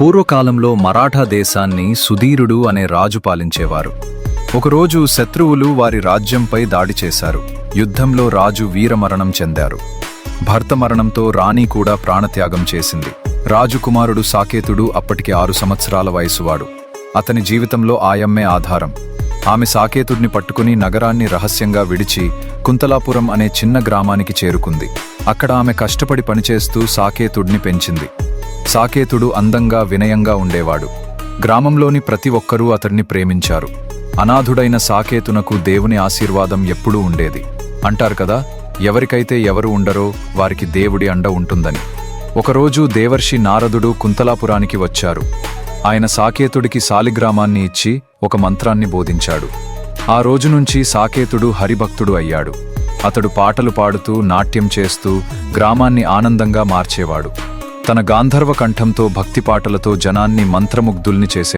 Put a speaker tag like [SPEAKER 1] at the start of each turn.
[SPEAKER 1] పూర్వకాలంలో మరాఠా దేశాన్ని సుధీరుడు అనే రాజు పాలించేవారు. ఒకరోజు శత్రువులు వారి రాజ్యంపై దాడి చేశారు. యుద్ధంలో రాజు వీరమరణం చెందారు. భర్త మరణంతో రాణి కూడా ప్రాణత్యాగం చేసింది. రాజుకుమారుడు సాకేతుడు అప్పటికి ఆరు సంవత్సరాల వయసువాడు. అతని జీవితంలో ఆయమ్మే ఆధారం. ఆమె సాకేతుడిని పట్టుకుని నగరాన్ని రహస్యంగా విడిచి కుంతలాపురం అనే చిన్న గ్రామానికి చేరుకుంది. అక్కడ ఆమె కష్టపడి పనిచేస్తూ సాకేతుడిని పెంచింది. సాకేతుడు అందంగా వినయంగా ఉండేవాడు. గ్రామంలోని ప్రతి ఒక్కరూ అతడిని ప్రేమించారు. అనాథుడైన సాకేతునకు దేవుని ఆశీర్వాదం ఎప్పుడూ ఉండేది. అంటారు కదా ఎవరికైతే ఎవరు ఉండరో వారికి దేవుడి అండ ఉంటుందని. ఒకరోజు దేవర్షి నారదుడు కుంతలాపురానికి వచ్చారు. ఆయన సాకేతుడికి సాలిగ్రామాన్ని ఇచ్చి ఒక మంత్రాన్ని బోధించాడు. ఆ రోజు నుంచి సాకేతుడు హరిభక్తుడు అయ్యాడు. అతడు పాటలు పాడుతూ నాట్యం చేస్తూ గ్రామాన్ని ఆనందంగా మార్చేవాడు. తన గాంధర్వ కంఠంతో భక్తి పాటలతో జనాన్ని మంత్రముగ్ధుల్ని చేసే